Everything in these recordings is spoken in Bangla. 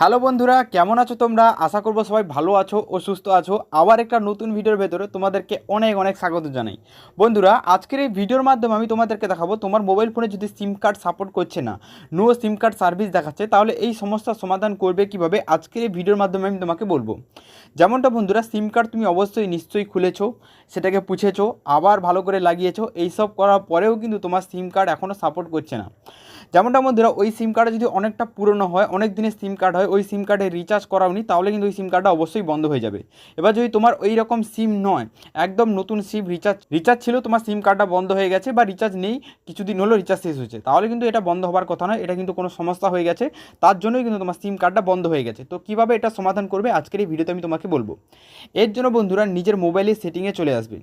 হ্যালো বন্ধুরা, কেমন আছো তোমরা? আশা করব সবাই ভালো আছো ও সুস্থ আছো। আবার একটা নতুন ভিডিওর ভেতরে তোমাদেরকে অনেক অনেক স্বাগত জানাই। বন্ধুরা, আজকের এই ভিডিওর মাধ্যমে আমি তোমাদেরকে দেখাবো, তোমার মোবাইল ফোনে যদি সিম কার্ড সাপোর্ট করছে না নো সিম কার্ড সার্ভিস দেখাচ্ছে, তাহলে এই সমস্যার সমাধান করবে কীভাবে? আজকের এই ভিডিওর মাধ্যমে আমি তোমাকে বলব। যেমনটা বন্ধুরা সিম কার্ড তুমি অবশ্যই নিশ্চয়ই খুলেছো, সেটাকে পুছেছো, আবার ভালো করে লাগিয়েছো, এইসব করার পরেও কিন্তু তোমার সিম কার্ড এখনও সাপোর্ট করছে না। যেমনটা বন্ধুরা, ওই সিম কার্ডে যদি অনেকটা পুরনো হয়, অনেক দিনের সিম কার্ড হয় ওই সিম কার্ডে রিচার্জ করাওনি, তাহলে কিন্তু ওই সিম কার্ডটা অবশ্যই বন্ধ হয়ে যাবে। এবার যদি তোমার ওই রকম সিম নয়, একদম নতুন সিম রিচার্জ রিচার্জ ছিল, তোমার সিম কার্ডটা বন্ধ হয়ে গেছে বা রিচার্জ নেই, কিছুদিন হলো রিচার্জ শেষ হয়েছে, তাহলে কিন্তু এটা বন্ধ হওয়ার কথা নয়, এটা কিন্তু কোনো সমস্যা হয়ে গেছে, তার জন্যই কিন্তু তোমার সিম কার্ডটা বন্ধ হয়ে গেছে। তো কীভাবে এটা সমাধান করবে, আজকের এই ভিডিওতে আমি তোমাকে বলব। এর জন্য বন্ধুরা নিজের মোবাইলের সেটিংয়ে চলে আসবে।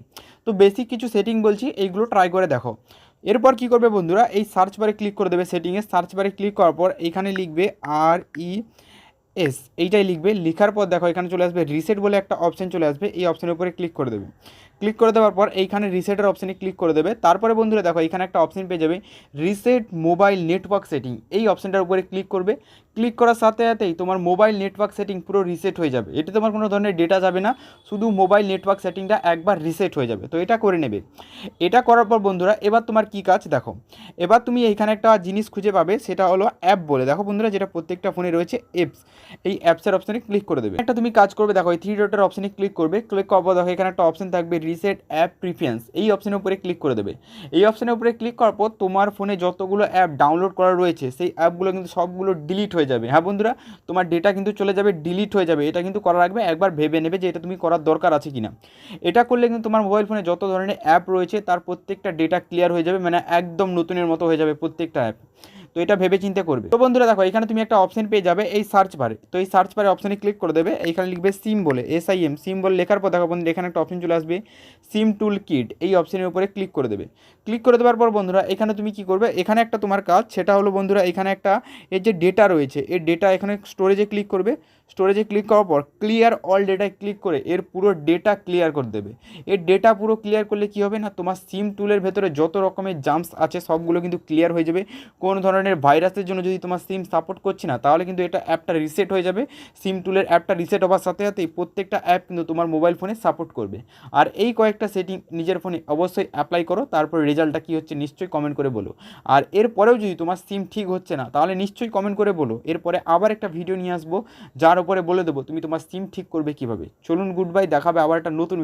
তো বেসিক কিছু সেটিং বলছি, এইগুলো ট্রাই করে দেখো। এরপর কি করবে বন্ধুরা, এই সার্চ বারে ক্লিক করে দেবে সেটিংয়ে সার্চ বারে ক্লিক করার পর এখানে লিখবে আর ই এস, এইটাই লিখবে। লেখার পর দেখো এখানে চলে আসবে রিসেট বলে একটা অপশন চলে আসবে। এই অপশনের উপরে ক্লিক করে দেবে। ক্লিক করে দেওয়ার পর এইখানে রিসেটের অপশানে ক্লিক করে দেবে। তারপরে বন্ধুরা দেখো এখানে একটা অপশন পেয়ে যাবে রিসেট মোবাইল নেটওয়ার্ক সেটিং এই অপশানটার উপরে ক্লিক করবে। ক্লিক করার সাথে সাথেই তোমার মোবাইল নেটওয়ার্ক সেটিং পুরো রিসেট হয়ে যাবে। এটা তোমার কোনো ধরনের ডেটা যাবে না, শুধু মোবাইল নেটওয়ার্ক সেটিংটা একবার রিসেট হয়ে যাবে। তো এটা করে নেবে। এটা করার পর বন্ধুরা, এবার তোমার কী কাজ? দেখো, এবার তুমি এইখানে একটা জিনিস খুঁজে পাবে, সেটা হলো অ্যাপ বলে। দেখো বন্ধুরা, যেটা প্রত্যেকটা ফোনে রয়েছে অ্যাপস এই অ্যাপসের অপশানে ক্লিক করে দেবে। একটা তুমি কাজ করবে, দেখো, এই থ্রি ডটের অপশানে ক্লিক করবে। ক্লিক পর দেখো, এখানে একটা অপশান থাকবে রিসেট অ্যাপ প্রিফারেন্স এই অপশানের উপরে ক্লিক করে দেবে। এই অপশানের উপরে ক্লিক করার পর তোমার ফোনে যতগুলো অ্যাপ ডাউনলোড করা রয়েছে, সেই অ্যাপগুলো কিন্তু সবগুলো ডিলিট হয়ে যাবে। হ্যাঁ বন্ধুরা, তোমার ডেটা কিন্তু চলে যাবে ডিলিট হয়ে যাবে। এটা কিন্তু করা রাখবে একবার ভেবে নেবে যে এটা তুমি করার দরকার আছে কিনা। এটা করলে কিন্তু তোমার মোবাইল ফোনে যত ধরনের অ্যাপ রয়েছে, তার প্রত্যেকটা ডেটা ক্লিয়ার হয়ে যাবে মানে একদম নতুনের মতো হয়ে যাবে প্রত্যেকটা অ্যাপ তো এটা ভেবে চিন্তে করবে। তো বন্ধুরা দেখো, এখানে তুমি একটা অপশন পেয়ে যাবে এই সার্চ বারে তো এই সার্চ বারে অপশনে ক্লিক করে দেবে। এখানে লিখবে সিম বলে এস আই এম সিম বলে লেখার পর দেখো বন্ধুরা, এখানে একটা অপশন চলে আসবে সিম টুল কিট এই অপশনের উপরে ক্লিক করে দেবে। ক্লিক করে দেওয়ার পর বন্ধুরা, এখানে তুমি কি করবে? এখানে একটা তোমার কাজ, সেটা হলো বন্ধুরা, এখানে একটা এর যে ডেটা রয়েছে, এই ডেটা এখানে স্টোরেজে ক্লিক করবে। স্টোরেজে ক্লিক করার পর ক্লিয়ার অল ডেটায় ক্লিক করে এর পুরো ডেটা ক্লিয়ার করে দেবে। এর ডেটা পুরো ক্লিয়ার করলে কী হবে না? তোমার সিম টুলের ভেতরে যত রকমের জাম্পস আছে, সবগুলো কিন্তু ক্লিয়ার হয়ে যাবে। কোনো ধরনের ভাইরাসের জন্য যদি তোমার সিম সাপোর্ট করছে না, তাহলে কিন্তু এটা অ্যাপটা রিসেট হয়ে যাবে। সিম টুলের অ্যাপটা রিসেট হওয়ার সাথে সাথেই প্রত্যেকটা অ্যাপ কিন্তু তোমার মোবাইল ফোনে সাপোর্ট করবে। আর এই কয়েকটা সেটিং নিজের ফোনে অবশ্যই অ্যাপ্লাই করো, তারপর রেজাল্টটা কী হচ্ছে নিশ্চয়ই কমেন্ট করে বলো। আর এরপরেও যদি তোমার সিম ঠিক হচ্ছে না, তাহলে নিশ্চয়ই কমেন্ট করে বলো। এরপরে আবার একটা ভিডিও নিয়ে আসব, যার উপরে বলে দেবো তুমি তোমার সিম ঠিক করবে কীভাবে। চলুন গুড বাই দেখাবে আবার একটা নতুন